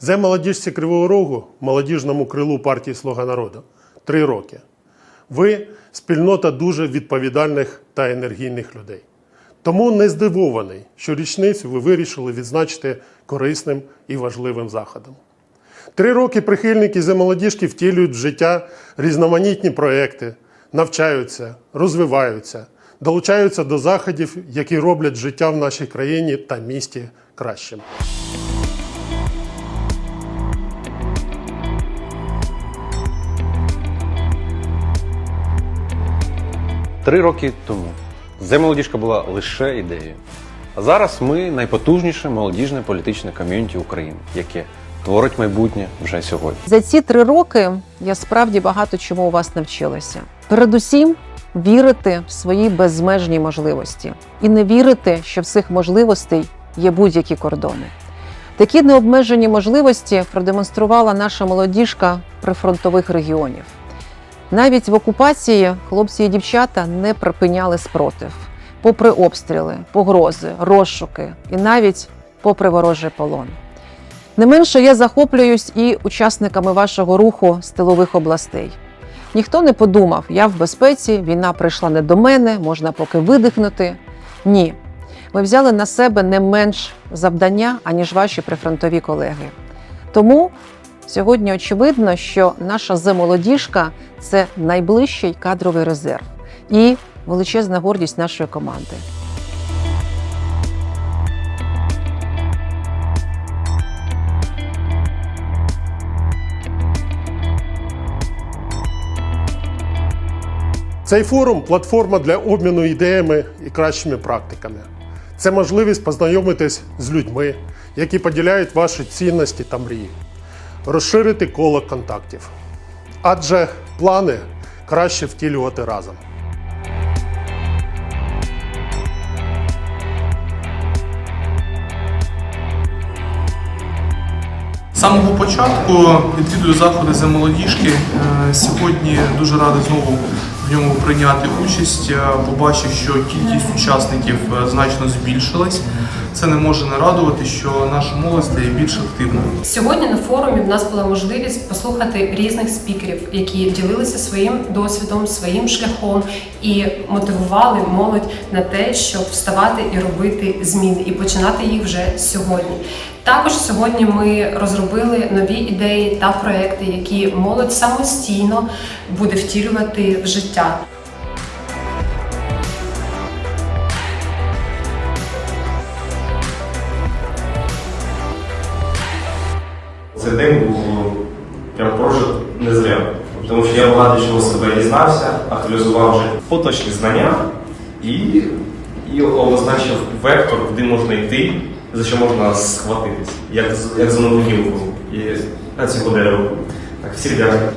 Зе молодіжці Кривого Рогу, молодіжному крилу партії Слуга народу три роки. Ви спільнота дуже відповідальних та енергійних людей. Тому не здивований, що річницю ви вирішили відзначити корисним і важливим заходом. Три роки прихильники зе молодіжки втілюють в життя різноманітні проекти, навчаються, розвиваються, долучаються до заходів, які роблять життя в нашій країні та місті кращим. Три роки тому Земолодіжка була лише ідеєю. А зараз ми найпотужніше молодіжне політичне ком'юніті України, яке творить майбутнє вже сьогодні. За ці три роки я справді багато чому у вас навчилася. Передусім, вірити в свої безмежні можливості і не вірити, що в цих можливостей є будь-які кордони. Такі необмежені можливості продемонструвала наша молодіжка прифронтових регіонів. Навіть в окупації хлопці і дівчата не припиняли спротив, попри обстріли, погрози, розшуки і навіть попри ворожий полон. Не менше я захоплююсь і учасниками вашого руху з тилових областей. Ніхто не подумав, я в безпеці, війна прийшла не до мене, можна поки видихнути. Ні. Ми взяли на себе не менш завдання, аніж ваші прифронтові колеги. Тому сьогодні очевидно, що наша земолодіжка це найближчий кадровий резерв і величезна гордість нашої команди. Цей форум платформа для обміну ідеями і кращими практиками. Це можливість познайомитись з людьми, які поділяють ваші цінності та мрії, розширити коло контактів. Адже плани краще втілювати разом. З самого початку відвідую заходи за молодіжки. Е, Сьогодні дуже радий знову в ньому прийняти участь. Е, Побачив, що кількість учасників е, значно збільшилась. Це не може не радувати, що наша молодь стає більш активною. Сьогодні на форумі в нас була можливість послухати різних спікерів, які ділилися своїм досвідом, своїм шляхом і мотивували молодь на те, щоб вставати і робити зміни, і починати їх вже сьогодні. Також сьогодні ми розробили нові ідеї та проекти, які молодь самостійно буде втілювати в життя. Цей день був прям прожит не зря. Тому що я багато чого себе дізнався, актуалізував вже поточні знання і, і обозначив вектор, куди можна йти, за що можна схватитись, як, як за нову і на цього дерева. Так, всіх дякую.